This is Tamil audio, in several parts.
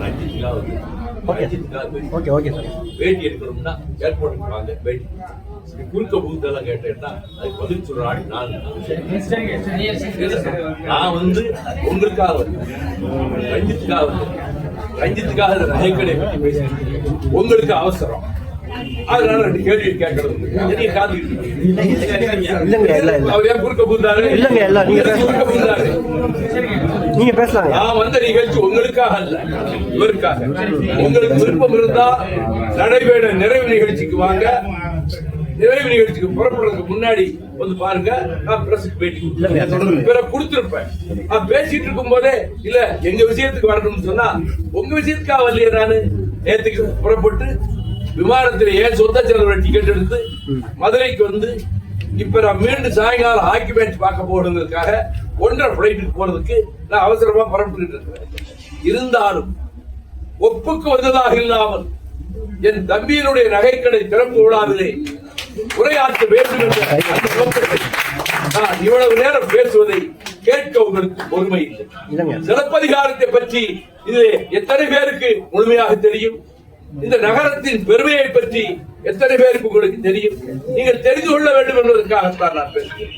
ரஞ்சித்துக்காக வந்து ஓகே ஓகே சார். பேட்டி எடுக்கணும்னா ஏர்போர்ட்டுக்கு வாங்க பேட்டி. குறுக்க புகுத்தெல்லாம் கேட்டேன்னா அதுக்கு பதில் சொல்ற ஆள் நான். நான் வந்து உங்களுக்காக வந்து ரஞ்சித்துக்காக வந்து ரஞ்சித்துக்காக நகைக்கடை பற்றி பேசுறேன் உங்களுக்கு அவசரம். அதனால ரெண்டு கேள்வி கேட்கறது எதையும் காத்துக்கிட்டு. இல்லைங்க இல்ல இல்ல அவர் ஏன் குறுக்க புகுந்தாரு? இல்லைங்க, இல்ல, நீங்க குறுக்க புகுந்தாரு. நீங்க பேசலாங்க. நான் வந்த நிகழ்ச்சி உங்களுக்காக அல்ல இவருக்காக. உங்களுக்கு விருப்பம் இருந்தா நடைபெற நிறைவு நிகழ்ச்சிக்கு வாங்க. நிறைவு நிகழ்ச்சிக்கு புறப்படுறதுக்கு முன்னாடி வந்து பாருங்க நான் பிரஸுக்கு பேட்டி. பிற கொடுத்திருப்பேன். நான் பேசிட்டு இருக்கும் போதே இல்ல எங்க விஷயத்துக்கு வரணும்னு சொன்னா உங்க விஷயத்துக்காக வரலையே நானு. நேத்துக்கு புறப்பட்டு விமானத்தில் ஏன் சொந்த செலவு டிக்கெட் எடுத்து மதுரைக்கு வந்து இப்ப நான் மீண்டும் சாயங்காலம் ஹாக்கி மேட்ச் பார்க்க போடுறதுக்காக ஒன்றரை பிளைட்டுக்கு போறதுக்கு நான் அவசரமா புறப்பட்டு இருந்தாலும் ஒப்புக்கு வந்ததாக இல்லாமல் என் தம்பியினுடைய நகைக்கடை திறப்பு விழாவிலே உரையாற்ற வேண்டும் என்ற அந்த நோக்கத்தை நான் இவ்வளவு நேரம் பேசுவதை கேட்க உங்களுக்கு பொறுமை இல்லை. இல்லைங்க. சிலப்பதிகாரத்தை பற்றி இது எத்தனை பேருக்கு முழுமையாக தெரியும்? இந்த நகரத்தின் பெருமையை பற்றி எத்தனை பேருக்கு உங்களுக்கு தெரியும்? நீங்கள் தெரிந்து கொள்ள வேண்டும் என்பதற்காகத்தான் நான் பேசுகிறேன்.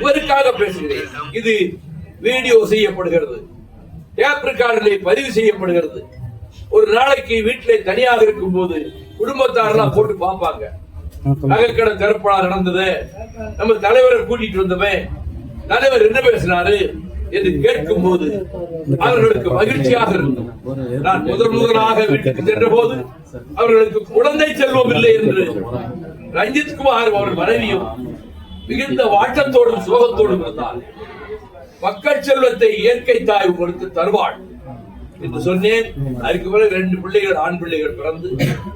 இவருக்காக பேசுகிறேன். இது வீடியோ செய்யப்படுகிறது. டேப் ரெக்கார்டிலே பதிவு செய்யப்படுகிறது. ஒரு நாளைக்கு வீட்டிலே தனியாக இருக்கும் போது குடும்பத்தாரெல்லாம் போட்டு பார்ப்பாங்க. நகைக்கடை திறப்படா நடந்தது. நம்ம தலைவரை கூட்டிட்டு வந்தவன் தலைவர் என்ன பேசினாரு? என்று கேட்கும் போது அவர்களுக்கு மகிழ்ச்சியாக இருந்தது. நான் முதல் முதலாக வீட்டுக்கு சென்ற போது அவர்களுக்கு குழந்தை செல்வம் இல்லை என்று ரஞ்சித் குமார் அவர் மனைவியும் மிகுந்த வாட்டத்தோடும் சோகத்தோடும் இருந்தார். மக்கள் செல்வத்தை இயற்கை தாய் உங்களுக்கு தருவாள். என்று சொன்னேன். அதுக்கு பிறகு ரெண்டு பிள்ளைகள் ஆண் பிள்ளைகள் பிறந்து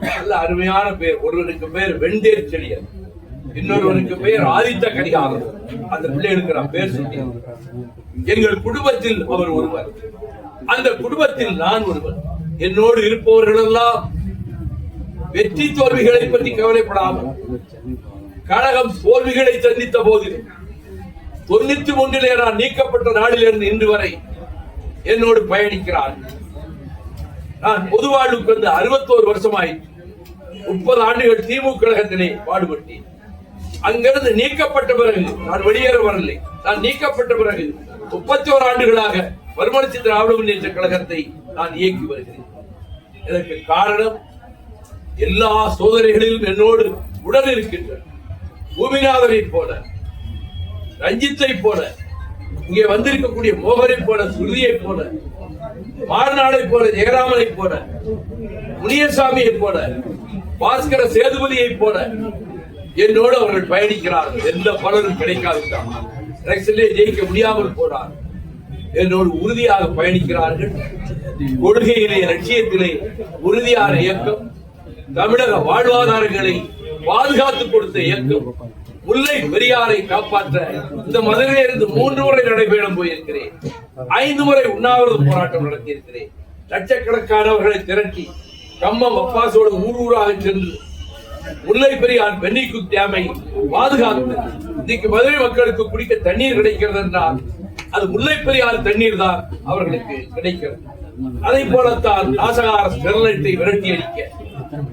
நல்ல அருமையான பெயர் ஒருவனுக்கு பெயர் வெண்டேர் செடியன். இன்னொருவனுக்கு பெயர் ஆதித்த கரிகாலன். அந்த பிள்ளைகளுக்கு நான் பேர் சொன்னேன் எங்கள் குடும்பத்தில் அவர் ஒருவர். அந்த குடும்பத்தில் நான் ஒருவர். என்னோடு இருப்பவர்களெல்லாம் வெற்றி தோல்விகளை பற்றி கவலைப்படாமல் கழகம் தோல்விகளை சந்தித்த போதிலும் தொண்ணூத்தி ஒன்றிலே நான் நீக்கப்பட்ட நாளிலிருந்து இன்று வரை என்னோடு பயணிக்கிறார். நான் பொது வாழ்வுக்கு வந்து அறுபத்தோரு வருஷமாயிற்று முப்பது ஆண்டுகள் திமுக கழகத்திலே பாடுபட்டேன். அங்கிருந்து நீக்கப்பட்ட பிறகு நான் வெளியேற வரவில்லை. நான் நீக்கப்பட்ட பிறகு முப்பத்தி ஓரு ஆண்டுகளாக மறுமலர்ச்சி திராவிட முன்னேற்ற கழகத்தை நான் இயக்கி வருகிறேன். இதற்கு காரணம் எல்லா சோதனைகளிலும் என்னோடு உடன் இருக்கின்ற பூமிநாதரை போல ரஞ்சித்தை போல இங்கே வந்திருக்கக்கூடிய மோகனை போல சுருதியை போல மாறுநாளை போல ஜெயராமனை போல முனியசாமியை போல பாஸ்கர சேதுபதியை போல என்னோடு அவர்கள் பயணிக்கிறார்கள். எந்த பலரும் கிடைக்காவிட்டால் எலெக்ஷனிலே ஜெயிக்க முடியாமல் போனார் என்னோடு உறுதியாக பயணிக்கிறார்கள். கொள்கையிலே லட்சியத்திலே உறுதியான இயக்கம் தமிழக வாழ்வாதாரங்களை பாதுகாத்துக் கொடுத்த இயக்கம் முல்லை பெரியாரை காப்பாற்ற இந்த மதுரையிலிருந்து மூன்று முறை நடைபெறும் போயிருக்கிறேன். ஐந்து முறை உண்ணாவிரத போராட்டம் நடத்தியிருக்கிறேன். லட்சக்கணக்கானவர்களை திரட்டி கம்மம் அப்பாசோடு ஊர் ஊராக சென்று முல்லை பெரியார் பென்னிக்குக் தேமை பாதுகாத்து இன்னைக்கு மதுரை மக்களுக்கு குடிக்க தண்ணீர் கிடைக்கிறது என்றால் அது முல்லை பெரியார் தண்ணீர் தான் அவர்களுக்கு கிடைக்கிறது. அதை போலத்தான் நாசகார ஸ்டெர்லைட்டை விரட்டி அடிக்க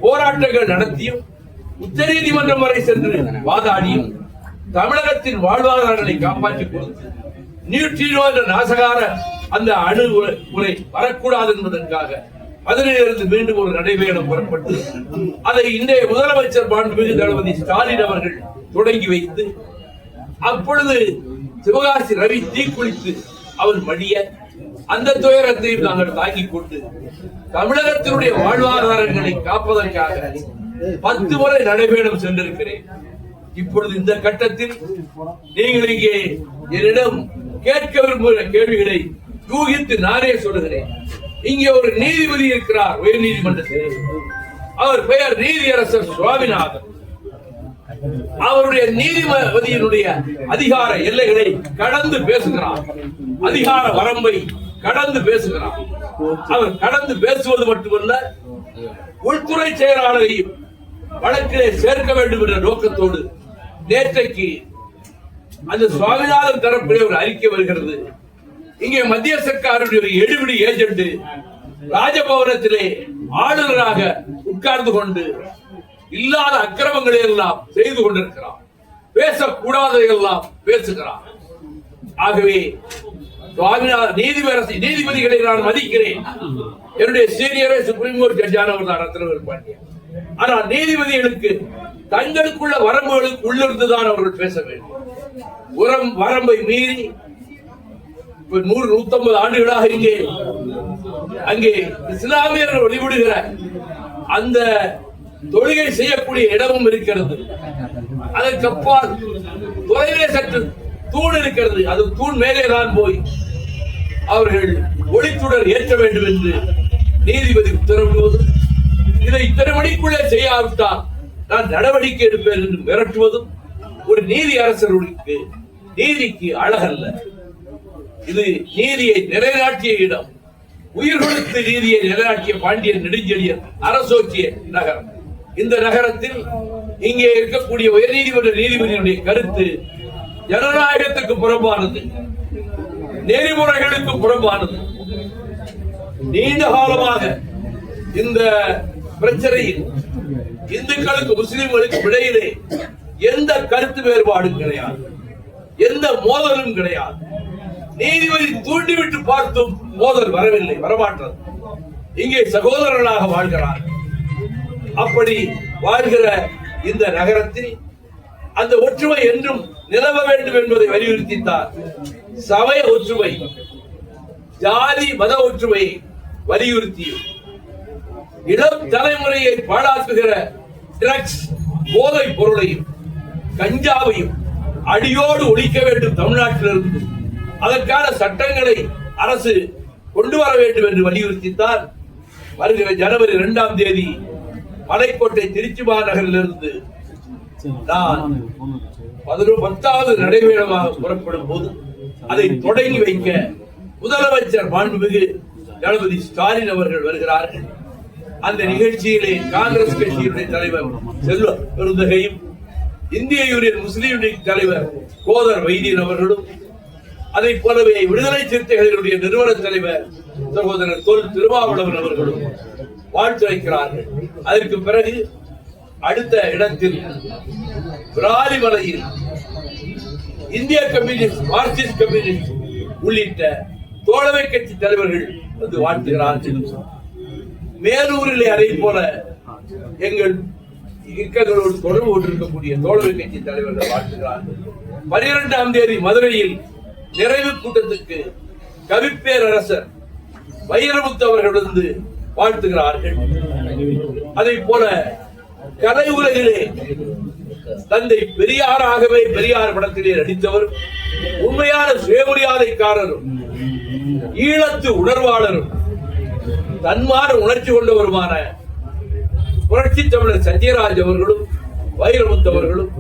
போராட்டங்கள் நடத்தியும் உச்ச நீதிமன்றம் வரை சென்று வாதாடியும் தமிழகத்தின் வாழ்வாதாரங்களை காப்பாற்றிக் கொடுத்து நியூட்ரினோ என்ற நாசகார அந்த அணு உரை வரக்கூடாது என்பதற்காக மதுரையிலிருந்து மீண்டும் ஒரு நடைபயணம் புறப்பட்டு அதை இன்றைய முதலமைச்சர் மாண்புமிகு தளபதி ஸ்டாலின் அவர்கள் தொடங்கி வைத்து அப்பொழுது சிவகாசி ரவி தீக்குளித்து அவர் மடிய அந்த துயரத்தையும் நாங்கள் தாங்கிக் கொண்டு தமிழகத்தினுடைய வாழ்வாதாரங்களை காப்பதற்காக பத்து முறை நடைபயணம் சென்றிருக்கிறேன். இப்பொழுது இந்த கட்டத்தில் நீங்கள் இங்கே என்னிடம் கேட்க விரும்புகிற கேள்விகளை யூகித்து நானே சொல்லுகிறேன். இங்கே ஒரு நீதிபதி இருக்கிறார் உயர் நீதிமன்றத்தில் அவர் பெயர் நீதியரசர் சுவாமிநாதன். அவருடைய நீதிபதியினுடைய அதிகார எல்லைகளை கடந்து பேசுகிறார். அதிகார வரம்பை கடந்து பேசுகிறார். அவர் கடந்து பேசுவது மட்டுமல்ல உள்துறை செயலாளரையும் வழக்கிலே சேர்க்க வேண்டும் என்ற நோக்கத்தோடு நேற்றைக்கு அந்த சுவாமிநாதன் தரப்பிலே ஒரு அறிக்கை வருகிறது. இங்கே மத்திய சர்க்காருடைய ஒரு எடுபிடி ஏஜென்ட் ராஜபவனத்திலே ஆளுநராக உட்கார்ந்து கொண்டு இல்லாத அக்கிரமங்களை எல்லாம் செய்து கொண்டிருக்கிறான் பேசக்கூடாததையெல்லாம் பேசுகிறான் ஆகவே நீதிபதி நீதிபதிகளை நான் மதிக்கிறேன். என்னுடைய சீனியரே சுப்ரீம் கோர்ட் ஜட்ஜானவர் தான் ரத்னவர் பாண்டியன். ஆனால் நீதிபதிகளுக்கு தங்களுக்குள்ள வரம்புகளுக்கு உள்ளிருந்துதான் அவர்கள் பேச வேண்டும். உரம் வரம்பை மீறி இப்ப நூறு நூத்தம்பது ஆண்டுகளாக இங்கே அங்கே இஸ்லாமியர்கள் வழிபடுகிற அந்த தொழுகை செய்யக்கூடிய இடமும் இருக்கிறது. அதற்கு அப்பால் தொலைவிலே சற்று தூண் இருக்கிறது. அது தூண் மேலே தான் போய் அவர்கள் ஒளித்துடர் ஏற்ற வேண்டும் என்று நீதிபதி உத்தரவிடுவது. இதை இத்தனை மணிக்குள்ளே செய்யாவிட்டால் நான் நடவடிக்கை எடுப்பேன் என்று மிரட்டுவதும் ஒரு நீதி அரசர்களுக்கு நீதிக்கு அழகல்ல. இது நீதியை நிலைநாட்டிய இடம். உயிர் கொடுத்து நீதியை நிலைநாட்டிய பாண்டியன் நெடுஞ்செழியன் அரசோக்கிய நகரம். இந்த நகரத்தில் இங்கே இருக்கக்கூடிய உயர்நீதிமன்ற நீதிபதியினுடைய கருத்து ஜனநாயகத்துக்கு புறம்பானது. நெறிமுறைகளுக்கு புறம்பானது. நீண்ட காலமாக இந்த பிரச்சனையில் இந்துக்களுக்கு முஸ்லிம்களுக்கு இடையிலே எந்த கருத்து வேறுபாடும் கிடையாது. எந்த மோதலும் கிடையாது. நீதிபதி தூண்டிவிட்டு பார்த்தும் மோதல் வரவில்லை வரமாட்டது. இங்கே சகோதரர்களாக வாழ்கிறார். அப்படி வாழ்கிற இந்த நகரத்தில் அந்த ஒற்றுமை என்றும் நிலவ வேண்டும் என்பதை வலியுறுத்தித்தார். சமய ஒற்றுமை ஜாதி மத ஒற்றுமையை வலியுறுத்தியும் இளம் தலைமுறையை பாழாக்குகிற ட்ரக்ஸ் போதைப் பொருளையும் கஞ்சாவையும் அடியோடு ஒழிக்க வேண்டும் தமிழ்நாட்டிலிருந்து. அதற்கான சட்டங்களை அரசு கொண்டு வர வேண்டும் என்று வலியுறுத்தித்தார் வருகிற ஜனவரி இரண்டாம் தேதி மலைக்கோட்டை திருச்சி மாநகரிலிருந்து நான் பத்தாவது நடைபெறமாக புறப்படும் போது அதை தொடங்கி வைக்க முதலமைச்சர் மாண்புமிகு தளபதி ஸ்டாலின் அவர்கள் வருகிறார்கள். அந்த நிகழ்ச்சியிலே காங்கிரஸ் கட்சியினுடைய தலைவர் செல்வ பெருந்தகையும் இந்திய யூனியன் முஸ்லீம் லீக் தலைவர் கோதர் வைத்தியன் அவர்களும் அதை போலவே விடுதலை சிறுத்தைகளினுடைய நிறுவன தலைவர் சகோதரர் தொல் திருமாவளவன் அவர்களும் வாழ்த்து வைக்கிறார்கள். அதற்கு பிறகு அடுத்த இடத்தில் விராலிமலையில் இந்திய கம்யூனிஸ்ட் மார்க்சிஸ்ட் கம்யூனிஸ்ட் உள்ளிட்ட தோழமை கட்சி தலைவர்கள் வந்து வாழ்த்துகிறார்கள். மேலூரிலே அதை போல எங்கள் இக்கங்களோடு தொடர்பு கொண்டிருக்கக்கூடிய தோழமை கட்சி தலைவர்கள் வாழ்த்துகிறார்கள். பனிரெண்டாம் தேதி மதுரையில் நிறைவு கூட்டத்துக்கு கவிப்பேரரசர் வைரமுத்து அவர்கள் வந்து வாழ்த்துகிறார்கள். அதை போல கலை உலகிலே தந்தை பெரியாராகவே பெரியார் படத்திலே நடித்தவர் உண்மையான சுயமரியாதைக்காரரும் ஈழத்து உணர்வாளரும் தன்மான உணர்ச்சி கொண்டவருமான புரட்சி தமிழர் சத்யராஜ் அவர்களும் வைரமுத்து அவர்களும்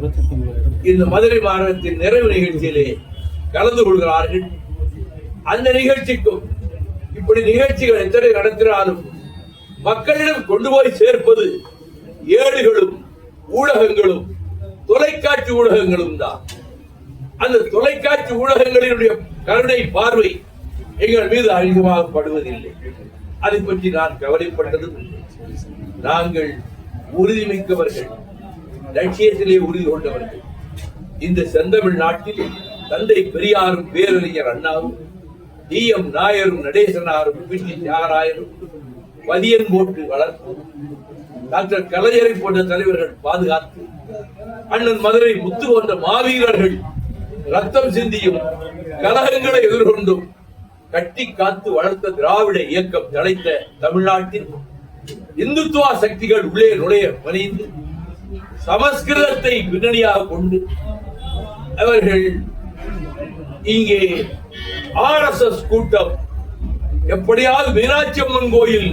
இந்த மதுரை மாநகரத்தின் நிறைவு நிகழ்ச்சியிலே கலந்து கொள்கிறார்கள். அந்த நிகழ்ச்சிக்கும் இப்படி நிகழ்ச்சிகள் எத்தனை நடத்தினாலும் மக்களிடம் கொண்டு போய் சேர்ப்பது ஏடுகளும் ஊடகங்களும் தொலைக்காட்சி ஊடகங்களும் தான். அந்த தொலைக்காட்சி ஊடகங்களினுடைய கருணை பார்வை எங்கள் மீது அதிகமாக படுவதில்லை. அதை பற்றி நான் கவலைப்பட்டதும் நாங்கள் உறுதிமிக்கவர்கள் லட்சியத்திலே உறுதி கொண்டவர்கள். இந்த செந்தமிழ் நாட்டில் தந்தை பெரியாரும் பேரறிஞர் அண்ணாவும் டி. எம். நாயரும் நடேசனாரும் பி. டி. தியாகராயரும் பதியன் போட்டு வளர்த்து டாக்டர் கலைஞரை போன்ற தலைவர்கள் பாதுகாத்து அண்ணன் மதுரை முத்து போன்ற மாவீரர்கள் ரத்தம் சிந்தியும் கலகங்களை எதிர்கொண்டும் கட்டி காத்து வளர்த்த திராவிட இயக்கம் நிலைத்த தமிழ்நாட்டில் இந்துத்துவ சக்திகள் உள்ளே நுழைய பணிந்து சமஸ்கிருதத்தை பின்னணியாக கொண்டு அவர்கள் இங்கே ஆர்எஸ்எஸ் கூட்டம் எப்படியாவது மீனாட்சி அம்மன் கோயில்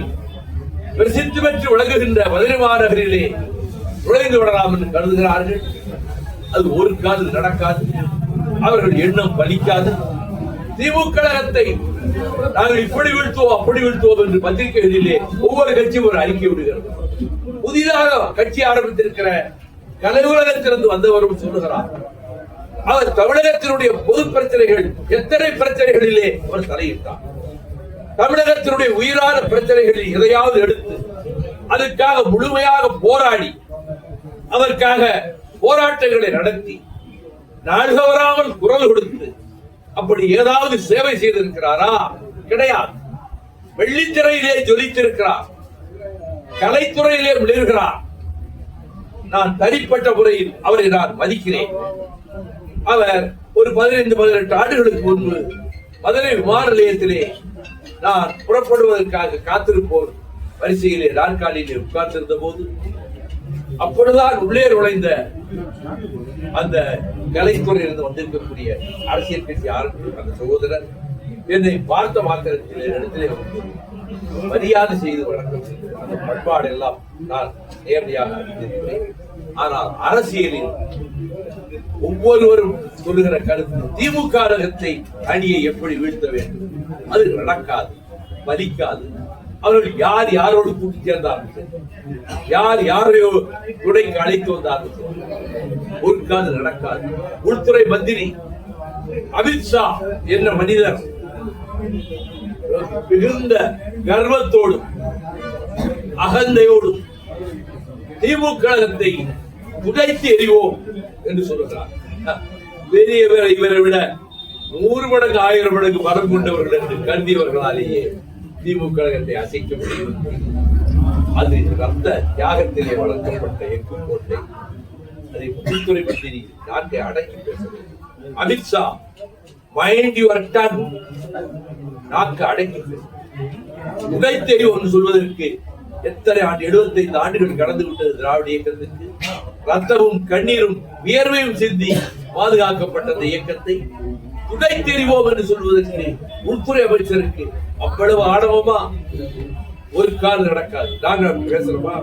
பிரசித்தி பெற்று விளங்குகின்ற மதுரை மாநகரிலே நுழைந்து விடலாம் என்று கருதுகிறார்கள். அது ஒரு காலம் நடக்காது. அவர்கள் எண்ணம் பலிக்காது. திமுகத்தை நாங்கள் இப்படி வீழ்த்துவோம் அப்படி வீழ்த்துவோம் என்று பத்திரிகைகளிலே ஒவ்வொரு கட்சியும் ஒரு அறிக்கை விடுகிறது. புதிதாக கட்சி ஆரம்பித்திருக்கிற கலை உலகத்திலிருந்து வந்தவரும் சொல்லுகிறார். அவர் தமிழகத்தினுடைய பொது பிரச்சனைகள் எத்தனை பிரச்சனைகளிலே அவர் தலையிட்டார். தமிழகத்தினுடைய உயிரான பிரச்சனைகளில் எதையாவது எடுத்து அதற்காக முழுமையாக போராடி அதற்காக போராட்டங்களை நடத்தி நாடு தவறாமல் குரல் கொடுத்து அப்படி ஏதாவது சேவை செய்திருக்கிறாரா? கிடையாது. வெள்ளித்திரையிலே ஜொலித்திருக்கிறார். கலைத்துறையிலே விழுகிறார் நான் தனிப்பட்ட முறையில் அவரை நான் மதிக்கிறேன். அவர் ஒரு பதினைந்து பதினெட்டு ஆண்டுகளுக்கு முன்பு மதுரை விமான நிலையத்திலே நான் புறப்படுவதற்காக காத்திருப்போர் வரிசையிலே நாற்காலியிலே உட்கார்ந்திருந்த போது அப்பொழுதுதான் உள்ளே நுழைந்த அந்த கலைத்துறையிலிருந்து வந்திருக்கக்கூடிய அரசியல் கட்சி ஆரம்பித்த அந்த சகோதரர் என்னை பார்த்த மாத்திரத்தில் இடத்திலே வந்து மரியாதை செய்து வணக்கம். அந்த பண்பாடு எல்லாம் நான் நேரடியாக அறிந்திருக்கிறேன். ஆனால் அரசியலில் ஒவ்வொருவரும் சொல்லுகிற கருத்து திமுக அரகத்தை அணியை எப்படி வீழ்த்த வேண்டும்? அது நடக்காது பலிக்காது அவர்கள் யார் யாரோடு கூட்டி சேர்ந்தார்கள்? யார் யாரையோ துணைக்கு அழைத்து வந்தார்கள்? ஒருக்காது நடக்காது. உள்துறை மந்திரி அமித்ஷா என்ற மனிதர் மிகுந்த கர்வத்தோடும் அகந்தையோடும் திமுக கழகத்தை துடைத்து எறிவோம் என்று சொல்லுகிறார். பெரியவர் இவரை விட நூறு மடங்கு ஆயிரம் மடங்கு மரம் கொண்டவர்கள் என்று கருதியவர்களாலேயே திமுக கழகத்தை அசைக்க முடியும். அது ரத்த தியாகத்திலே வளர்க்கப்பட்ட இயக்கம் கோட்டை அதை உள்துறை மந்திரி நாட்டை அடக்கி பேச வேண்டும் அமித்ஷா மைண்ட் யுவர் டன் நாக்கு அடக்கி பேச உடை தெரியும் சொல்வதற்கு எத்தனை ஆண்டு 75 ஆண்டுகள் கடந்து விட்டது திராவிட இயக்கத்துக்கு? ரத்தமும் கண்ணீரும் வியர்வையும் சிந்தி பாதுகாக்கப்பட்ட இயக்கத்தை உடை தெரிவோம் என்று சொல்வதற்கு உள்துறை அமைச்சருக்கு அவ்வளவு ஆணவமா? ஒரு கால் நடக்காது. நாங்க பேசுறோமா?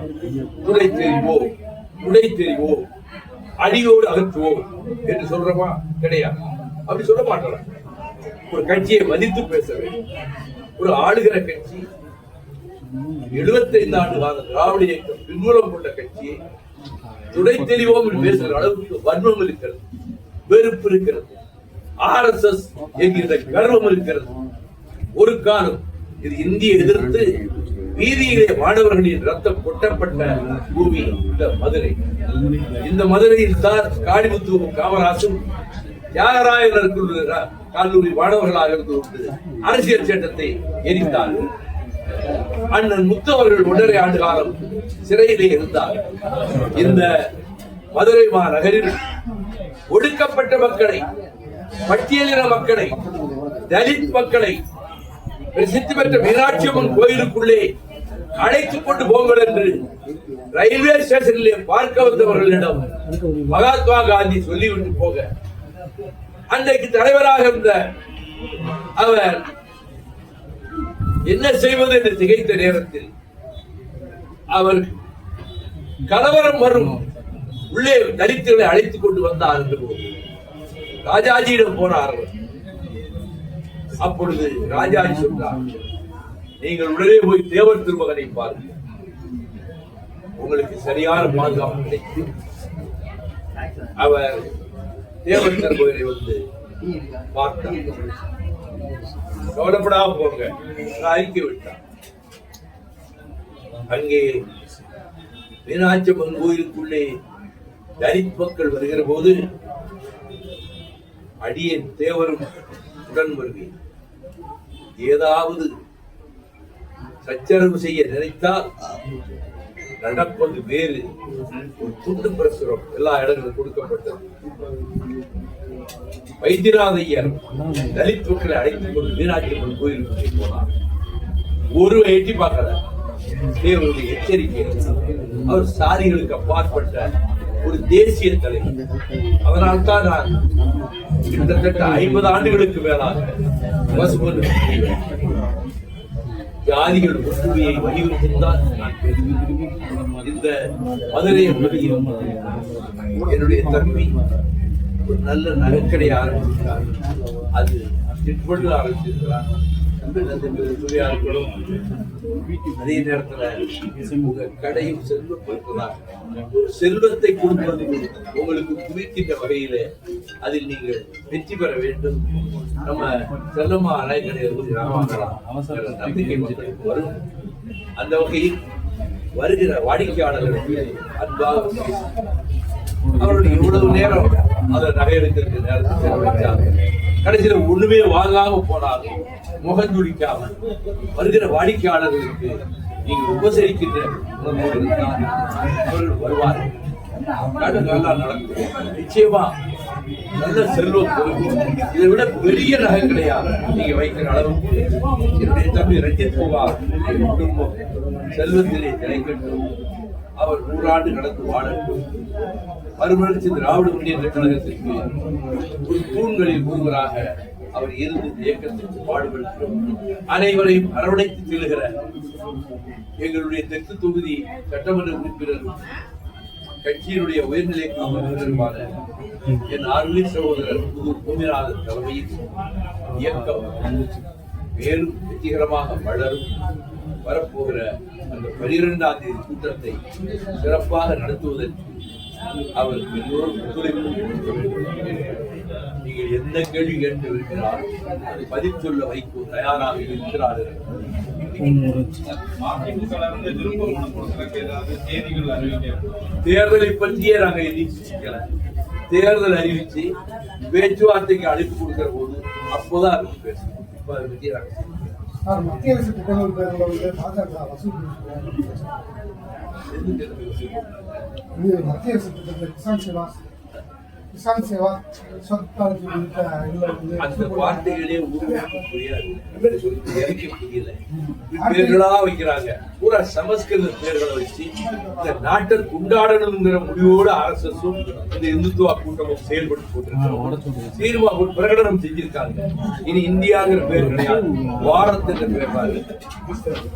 துணை தெரிவோம் துணை தெரிவோம் அடியோடு அகற்றுவோம் என்று சொல்றோமா? கிடையாது. அப்படி சொல்ல மாட்டோம். ஒரு கட்சியை மதித்து பேச வேண்டும். ஒரு ஆளுகிற கட்சி 75 ஆண்டு கால திராவிட இயக்கம் பின்புலம் கொண்ட கட்சியை துடை தெரிவோம் என்று பேசுகிற அளவுக்கு வன்மம் இருக்கிறது வெறுப்பு இருக்கிறது. ஆர் எஸ் எஸ் என்கின்ற கர்வம் இருக்கிறது. ஒரு காலம் இது இந்திய எதிர்த்து வீதியிலே மாணவர்களின் ரத்தம் கொட்டப்பட்ட பூமி இந்த மதுரை. இந்த மதுரையில் தான் காளிமுத்துவும் காமராசும் தியாகராயர் கல்லூரி மாணவர்களாக இருந்து கொண்டு அரசியல் சட்டத்தை எரித்தார்கள் அண்ணன் முத்து அவர்கள் ஒன்றரை ஆண்டு காலம் சிறையிலே இருந்தார். இந்த மதுரை மாநகரில் ஒடுக்கப்பட்ட மக்களை பட்டியலின மக்களை தலித் மக்களை பிரசித்தி பெற்ற மீனாட்சி அம்மன் கோயிலுக்குள்ளே அழைத்துக் கொண்டு போங்கள் என்று ரயில்வே ஸ்டேஷனிலே பார்க்க வந்தவர்களிடம் மகாத்மா காந்தி சொல்லிவிட்டு போக. அன்றைக்கு தலைவராக இருந்த அவர் என்ன செய்வது என்று திகைத்த நேரத்தில் அவர் கலவரம் வரும் உள்ளே தலித்துகளை அழைத்துக் கொண்டு வந்தார் என்று போது ராஜாஜியிடம் போனார் அப்பொழுது ராஜாஜி சொன்னார் நீங்கள் உடனே போய் தேவர் திருமகனை பாருங்கள். உங்களுக்கு சரியான பாதுகாப்பு கிடைக்கும். அவர் தேவர் திருமகனை வந்து பார்த்தார். கவலைப்படாம போங்க. அறிக்கை விட்டார். அங்கே மீனாட்சியம்மன் கோயிலுக்குள்ளே தலித் மக்கள் வருகிற போது அடியேன் தேவரும் உடன் வருவேன். ஏதாவது சச்சரவு செய்ய நினைத்தால் நடப்பது வேறு. ஒரு துண்டு பிரசுரம் எல்லா இடங்களும் கொடுக்கப்பட்டது. வைத்தியநாதையர் தலித் மக்களை அழைத்துக் கொண்டு மீனாட்சி கோயிலுக்கு போனார். ஒரு எட்டி பார்க்கல. தேவருடைய எச்சரிக்கை. அவர் சாரிகளுக்கு அப்பாற்பட்ட ஒரு தேசிய தலைவர். அதனால்தான் நான் கிட்டத்தட்ட ஐம்பது ஆண்டுகளுக்கு மேலாக ஜாதிகள் ஒற்றுமையை வலியுறுத்தித்தான் நான் இந்த மதுரை பகுதியில் என்னுடைய தம்பி ஒரு நல்ல நகைக்கடை ஆரம்பித்தார் அது சிற்பண்டு ஆரம்பிச்சிருக்கிறார். துறையாளர்களும் அதே நேரத்துல உங்க கடையும் செல்வப்படுத்துவதாக செல்வத்தை கொடுப்பது உங்களுக்கு குவிக்கின்ற வகையில அதில் நீங்கள் வெற்றி பெற வேண்டும். நம்ம செல்லம்மா அலைக்கடையிலிருந்து ராமாங்கலாம் நம்பிக்கை வந்து வரும். அந்த வகையில் வருகிற வாடிக்கையாளர்களுக்கு அன்பாக அவருடைய இவ்வளவு நேரம் அதை நகை எடுக்கிறதுக்கு நேரத்தை செலவழிச்சாங்க கடைசியில ஒண்ணுமே வாங்காம போனாலும் முகம் வருகிற வாடிக்கையாளர்களுக்கு நீங்கள் உபசரிக்கின்ற உணர்வோடு இருந்தால் அவர்கள் வருவார்கள். நல்லா நடக்கும். நிச்சயமா நல்ல செல்வம் இதை விட பெரிய நகை கிடையாது நீங்க வைக்கிற அளவுக்கு என்னுடைய தம்பி ரஞ்சித் குமார் குடும்பம் செல்வத்திலே திளைக்கட்டும். அவர் நூறாண்டு கடந்து வாழட்டும். மறுமலர்ச்சி திராவிட முன்னேற்ற கழகத்திற்கு ஒரு தூண்களில் ஒருவராக அவர் இருந்து இயக்கத்திற்கு பாடுபடுகிறோம் அனைவரையும் அரவணைத்து செல்லுகிற எங்களுடைய தெற்கு தொகுதி சட்டமன்ற உறுப்பினர் கட்சியினுடைய உயர்நிலை குழு உறுப்பினருமான என் அருளி சகோதரர் புது பூமிநாதன் தலைமையில் இயக்கம் மேலும் வெற்றிகரமாக வளரும் வரப்போகிற அந்த பனிரெண்டாம் தேதி கூட்டத்தை சிறப்பாக நடத்துவதற்கு அவர் எல்லோரும் ஒத்துழைப்பு நீங்கள் எந்த கேள்வி கேட்டு இருக்கிறார் அதை பதில் சொல்ல வைக்கும் தயாராக இருக்கிறார்கள் தேர்தலை பற்றியே நாங்கள் எண்ணிச்சு சிக்கல தேர்தல் அறிவிச்சு பேச்சுவார்த்தைக்கு அழைப்பு கொடுக்கிற போது அப்போதான் பேசுவோம் பத்தி இப்ப அதை பற்றி நாங்கள் சார் மத்திய அரசு திட்டங்கள் பேரில் வந்து பாஜக வசூல் பண்ணிட்டு இது மத்திய அரசு திட்டத்தில் கிசான் சிவாஸ் கிசான் சேவா உள்ளிட்ட இதுல வந்து அந்த வார்த்தைகளே புரியாது புரியல பேர்களா வைக்கிறாங்க பூரா சமஸ்கிருத பேர்களை வச்சு இந்த நாட்டை கொண்டாடணுங்கிற முடிவோடு ஆர்எஸ்எஸும் இந்த இந்துத்துவ கூட்டமும் செயல்பட்டு போட்டிருக்காங்க தீர்மா பிரகடனம் செஞ்சிருக்காங்க இனி இந்தியாங்கிற பேர் கிடையாது வாரத்துக்கு பேர் பாரு.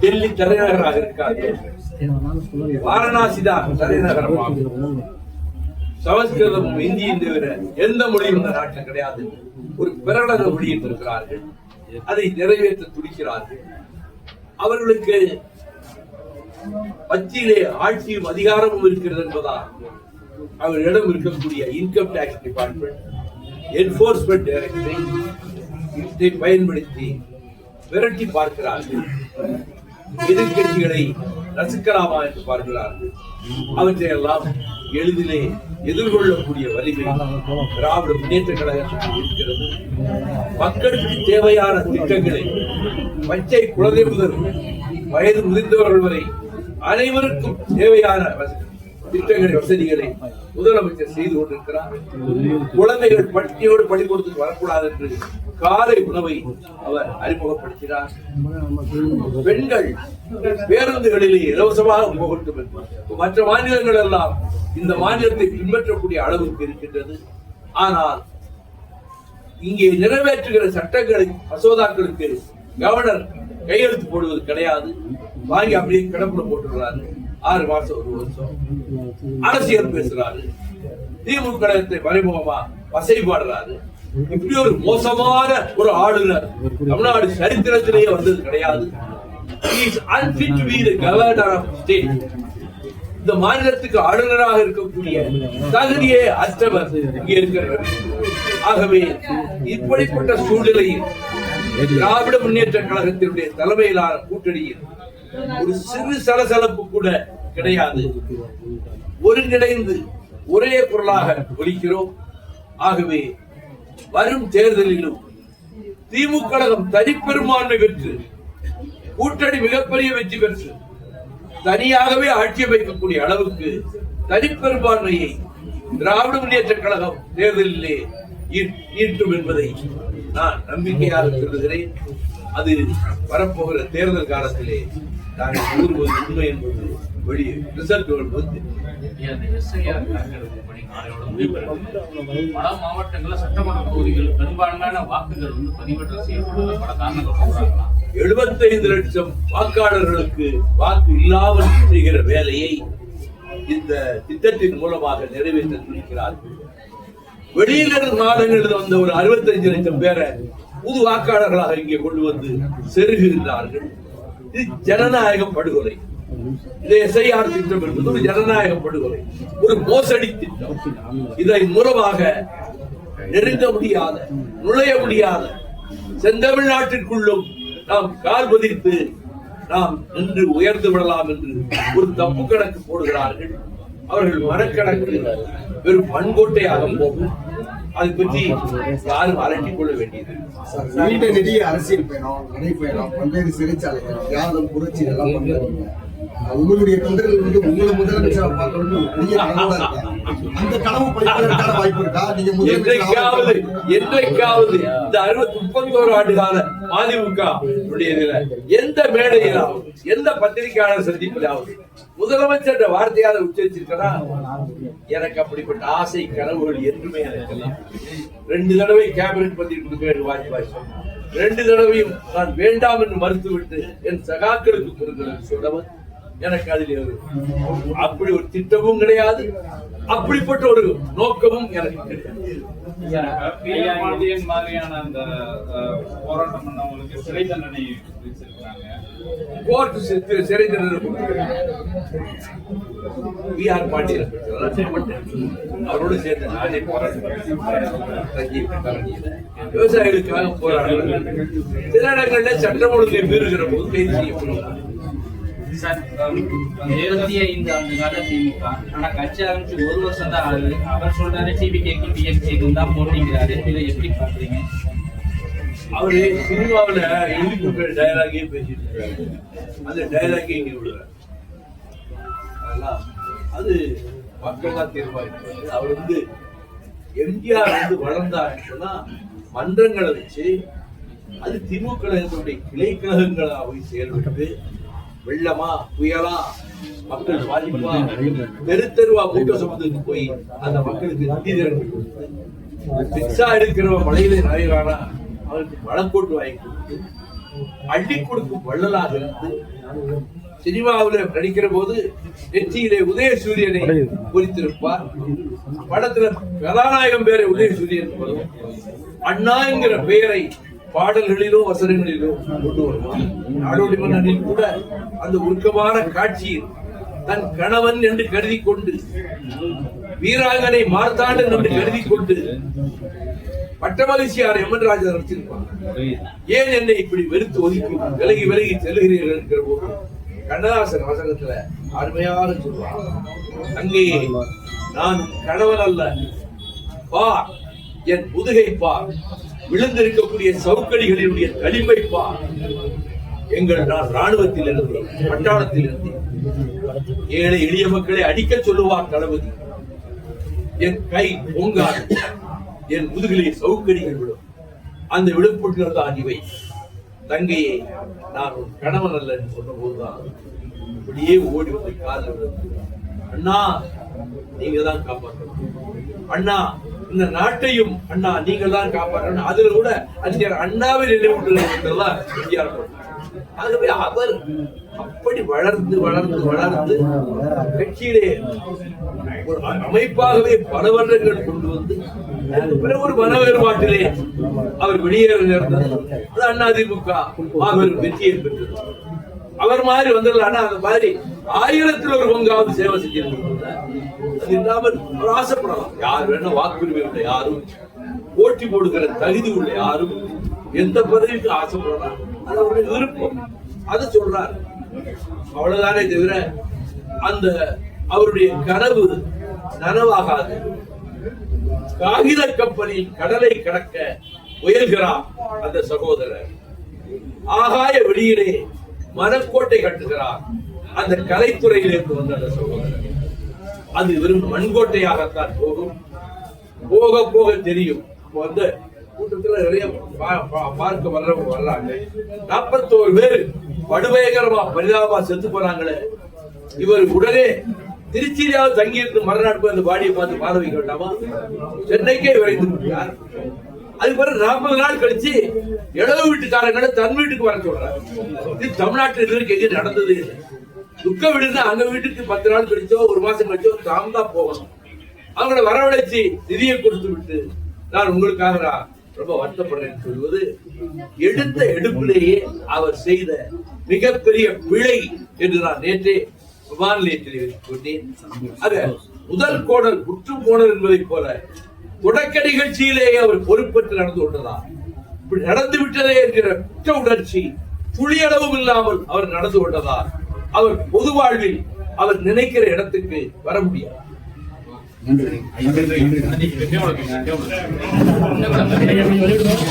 டெல்லி தலைநகராக இருக்காது வாரணாசி தான் தலைநகரமாகும் சமஸ்கிருதமும் இந்தியும் தவிர எந்த மொழியும் இந்த நாட்டில் கிடையாது. ஒரு பிரகடன இருக்கிறார்கள் அதை நிறைவேற்ற துடிக்கிறார்கள். அவர்களுக்கு மத்தியிலே ஆட்சியும் அதிகாரமும் இருக்கிறது என்பதால் அவர்களிடம் இருக்கக்கூடிய income tax department enforcement directorate இதை பயன்படுத்தி விரட்டி பார்க்கிறார்கள். எதிர்கட்சிகளை ரசிக்கலாமா என்று பார்க்கிறார்கள் அவற்றையெல்லாம் எளிதிலே எதிர்கொள்ளக்கூடிய வலிமை திராவிட முன்னேற்ற கழகத்துக்கு இருக்கிறது. மக்களுக்கு தேவையான திட்டங்களை பச்சை குழந்தை முதல் வயது முதிர்ந்தவர்கள் வரை அனைவருக்கும் தேவையான வசதி திட்டங்களை வசதிகளை முதலமைச்சர் செய்து கொண்டிருக்கிறார். குழந்தைகள் பட்டியோடு பள்ளிக்கூடத்துக்கு வரக்கூடாது என்று காலை உணவை அவர் அறிமுகப்படுத்தினார். பெண்கள் பேருந்துகளிலே இலவசமாக போகட்டும் என்று. மற்ற மாநிலங்கள் எல்லாம் இந்த மாநிலத்தை பின்பற்றக்கூடிய அளவுக்கு இருக்கின்றது. ஆனால் இங்கே நிறைவேற்றுகிற சட்டங்களை மசோதாக்களுக்கு கவர்னர் கையெழுத்து போடுவது கிடையாது. வாங்கி அப்படியே கிடப்புல போட்டுடுறாரு ஆறு மாசம் ஒரு வருஷம். அரசியல் பேசுறாரு. திமுக கழகத்தை மறைமுகமா வசைபாடுறாரு இப்படி ஒரு மோசமான ஒரு ஆளுநர் தமிழ்நாடு சரித்திரத்திலேயே வந்தது கிடையாது. இந்த மாநிலத்துக்கு ஆளுநராக இருக்கக்கூடிய தகுதியே அற்றவர் இங்கே இருக்கிறவர். ஆகவே இப்படிப்பட்ட சூழ்நிலையில் திராவிட முன்னேற்ற கழகத்தினுடைய தலைமையிலான கூட்டணியில் ஒரு சிறு சலசலப்பு கூட கிடையாது. ஒருங்கிணைந்து ஒரே குரலாக ஒலிக்கிறோம். ஆகவே வரும் தேர்தலிலும் திமுக கழகம் தனிப்பெரும்பான்மை பெற்று கூட்டணி மிகப்பெரிய வெற்றி பெற்று தனியாகவே ஆட்சி அமைக்கக்கூடிய அளவுக்கு தனிப்பெரும்பான்மையை திராவிட முன்னேற்ற கழகம் தேர்தலிலே ஈட்டும் என்பதை நான் நம்பிக்கையாக கருதுகிறேன் அது வரப்போகிற தேர்தல் காலத்திலே நாங்கள் கூறுவது உண்மை என்பது வெளியே ரிசல்ட் வரும்போது. பல மாவட்டங்கள்ல சட்டமன்ற தொகுதிகள் பெரும்பான்மையான வாக்குகள் வந்து பதிவேற்றம் செய்யப்படாத பல காரணங்கள் 75 லட்சம் வாக்காளர்களுக்கு வாக்கு இல்லாமல் செய்கிற வேலையை இந்த திட்டத்தின் மூலமாக நிறைவேற்ற துடிக்கிறார்கள் வெளியிலிருந்து மாநிலங்களில் வந்த ஒரு 65 லட்சம் பேரை புது வாக்காளர்களாக இங்கே கொண்டு வந்து செருகுகின்றார்கள். இது ஜனநாயக படுகொலை. இது எஸ்ஐஆர் திட்டம் என்பது ஒரு ஜனநாயக படுகொலை. ஒரு மோசடி திட்டம். இதன் மூலமாக நெருங்க முடியாத நுழைய முடியாத செந்தமிழ்நாட்டிற்குள்ளும் நாம் கால் பதித்து நாம் நின்று உயர்ந்து விடலாம் என்று ஒரு தப்பு கணக்கு போடுகிறார்கள். அவர்கள் மனக்கணக்கு வெறும் மண்கோட்டையாக போகும். அதை பற்றி யாரும் அலட்டிக் கொள்ள வேண்டியது. நீண்ட நெடிய அரசியல் பயணம் நடைப்பயணம் பல்வேறு சிறைச்சாலைகள் தியாகம் புரட்சி எல்லாம் உங்களுடைய தொண்டர்கள் வந்து உங்களை முதலமைச்சரா பார்க்கணும்னு பெரிய இருக்காங்க. அந்த கனவு படிப்பதற்கான வாய்ப்பு இருக்கா? நீங்க என்றைக்காவது என்றைக்காவது இந்த அறுபத்தி முப்பத்தோரு ஆண்டு கால மதிமுக எந்த மேடையிலாவது எந்த பத்திரிகையாளர் சந்திப்பிலாவது முதலமைச்சர் என்ற உச்சரிச்சிருக்கா எனக்கு அப்படிப்பட்ட ஆசை கனவுகள் என்றுமே எனக்கு ரெண்டு தடவை கேபினட் பத்தி கொடுக்க வாஜ்பாய் சொன்னார். ரெண்டு தடவையும் நான் வேண்டாம் என்று மறுத்துவிட்டு என் சகாக்களுக்கு கொடுக்கிறேன் சொல்லவும் எனக்கு அதில் ஒரு அப்படி ஒரு திட்டமும் கிடையாது. அப்படிப்பட்ட ஒரு நோக்கமும் எனக்கு கிடையாது. மாதிரியான அந்த போராட்டம் பண்ணவங்களுக்கு சிறை தண்டனை விதிச்சிருக்காங்க கோர்ட் சிறை சிறை தண்டனை கொடுத்திருக்காங்க. பிஆர் பாண்டியன். அவரோடு சேர்ந்து நானே போராட்டம் விவசாயிகளுக்காக போராடுறாங்க சில இடங்களில் சட்டம் ஒழுங்கை மீறுகிற போது கைது செய்யப்படுகிறாங்க இருபத்தி ஐந்து ஆண்டு கால திமுக ஆனா கட்சி ஆரம்பிச்சு ஒரு வருஷம் தான் ஆகுது. அவர் சொல்றாரு டிபிகேக்கும் டிஎம்சிக்கும் தான் போட்டிங்கிறாரு. இதை எப்படி பாக்குறீங்க அவரு சினிமாவில் எழுதி கொடுக்குற டயலாகே பேசிட்டு இருக்காரு? அந்த டயலாகே இங்கே விடுறாரு. அது மக்கள் தான் தீர்மானிக்கிறாங்க அவர் வந்து எம்ஜிஆர் வந்து வளர்ந்தாருன்னு மன்றங்களை வச்சு அது திமுக கழகத்தினுடைய கிளை கழகங்களா போய் செயல்பட்டு வெள்ளமா புயலா மக்கள் பாதிப்பா பெருத்தருவா கூட்ட கூட்டம் போய் அந்த மக்களுக்கு நிதி திரட்டி கொடுத்து பிச்சா எடுக்கிறவன் மலையில நுழைகிறானா அவனுக்கு மழக்கோட்டு வாங்கி கொடுத்து அள்ளி கொடுக்கும் வள்ளலாக இருந்து சினிமாவுல நடிக்கிற போது நெற்றியிலே உதயசூரியனை குறித்திருப்பார் படத்துல கதாநாயகம் பேரை உதய சூரியன் அண்ணா என்கிற பெயரை பாடல்களிலோ வசனங்களிலோ கொண்டு வருவார். நாடோடி மன்னனில் கூட அந்த உருக்கமான காட்சியில் தன் கணவன் என்று கருதி கொண்டு வீராங்கனை மார்த்தாண்டன் என்று கருதி கொண்டு பட்டமகிழ்ச்சியார் எம்என் ராஜா வச்சிருப்பாங்க ஏன் என்னை இப்படி வெறுத்து ஒதுக்கி விலகி விலகி செல்லுகிறீர்கள் என்கிற போது கண்ணதாசன் வசனத்துல அருமையாக சொல்றார் அங்கே நான் கணவன் அல்ல. பா என் முதுகை பார் விழுந்திருக்கக்கூடிய சவுக்கடிகளினுடைய களிமை பார் எங்கள் நான் ராணுவத்தில் இருந்தேன் பட்டாளத்தில் இருந்தேன் ஏழை எளிய மக்களை அடிக்க சொல்லுவார் தளபதி. என் கை பொங்காது. என் முதுகிலே சவுக்கடிகள் விடும் அந்த விழுப்புண்கள் தான் இவை. தங்கையே நான் உன் கணவன் அல்ல என்று சொன்ன போதுதான் அப்படியே ஓடி வந்து காதல் விழுந்து அண்ணா நீங்க தான் காப்பாற்றணும். அண்ணா இந்த நாட்டையும் அண்ணா நீங்கள் தான் காப்பாற்றணும். அதுல கூட அறிஞர் அண்ணாவை நினைவுற்றெல்லாம் எம்ஜிஆர் ஆகவே அவர் அப்படி வளர்ந்து வளர்ந்து வளர்ந்து கட்சியிலே ஒரு அமைப்பாகவே பல வருடங்கள் கொண்டு வந்து பிறகு ஒரு மன வேறுபாட்டிலே அவர் வெளியேற நேர்ந்தது அது திமுக மாபெரும் வெற்றியை பெற்றது. அவர் மாதிரி வந்துடலாம் அந்த மாதிரி ஆயிரத்தில் ஒரு பங்காவது சேவை செஞ்சிருக்கிறார் அது இல்லாமல் அவர் ஆசைப்படலாம். யார் வேணா வாக்குரிமை உள்ள யாரும் போட்டி போடுகிற தகுதி உள்ள யாரும் எந்த பதவிக்கு ஆசைப்படலாம். அது அவருடைய விருப்பம். அது சொல்றார். அவ்வளவுதானே தவிர அந்த அவருடைய கனவு நனவாகாது. காகித கப்பலில் கடலை கடக்க முயல்கிறார் அந்த சகோதரர். ஆகாய வெளியிலே மனக்கோட்டை கட்டுகிறார். அந்த கலைத்துறையிலிருந்து வந்த அந்த சகோதரர். அது வெறும் மண்கோட்டையாகத்தான் போகும். போக போக தெரியும். வந்து கூட்டத்துல நிறைய பா- பா- பார்க்க வர்றவங்க வர்றாங்க. நாற்பத்தோரு பேர் படுபயங்கரமா பரிதாபமா செத்து போறாங்களே. இவர் உடனே திருச்சியிலாவது தங்கியிருந்து மறுநாள் போய் அந்த பாடியை பார்த்து பாத வைக்க வேண்டாமா சென்னைக்கே விரைந்து விட்டார். அது பிறகு நாற்பது நாள் கழிச்சு இடது வீட்டுக்காரங்களை தன் வீட்டுக்கு வர சொல்றாரு. இது தமிழ்நாட்டில் இது வரைக்கும் நடந்தது இல்லை. துக்க வீடுன்னா அங்க வீட்டுக்கு பத்து நாள் கழிச்சோ ஒரு மாசம் கழிச்சோ தாம் தான் போகணும். அவங்கள வரவழைச்சு நிதியை கொடுத்து விட்டு நான் உங்களுக்காக நான் ரொம்ப வருத்தப்படுறேன் சொல்வது எடுத்த எடுப்பிலேயே அவர் செய்த மிகப்பெரிய பிழை என்று நான் நேற்றே விமான நிலையத்தில் சொன்னேன் ஆக முதல் கோடல் முற்றும் கோடல் என்பதைப் போல தொடக்க நிகழ்ச்சியிலேயே அவர் பொறுப்பேற்று நடந்து கொண்டதா? இப்படி நடந்து விட்டதே என்கிற குற்ற உணர்ச்சி துளியளவும் இல்லாமல் அவர் நடந்து கொண்டதா? அவர் பொது வாழ்வில் அவர் நினைக்கிற இடத்துக்கு வர முடியாது? நன்றி. நன்றி. நன்றி.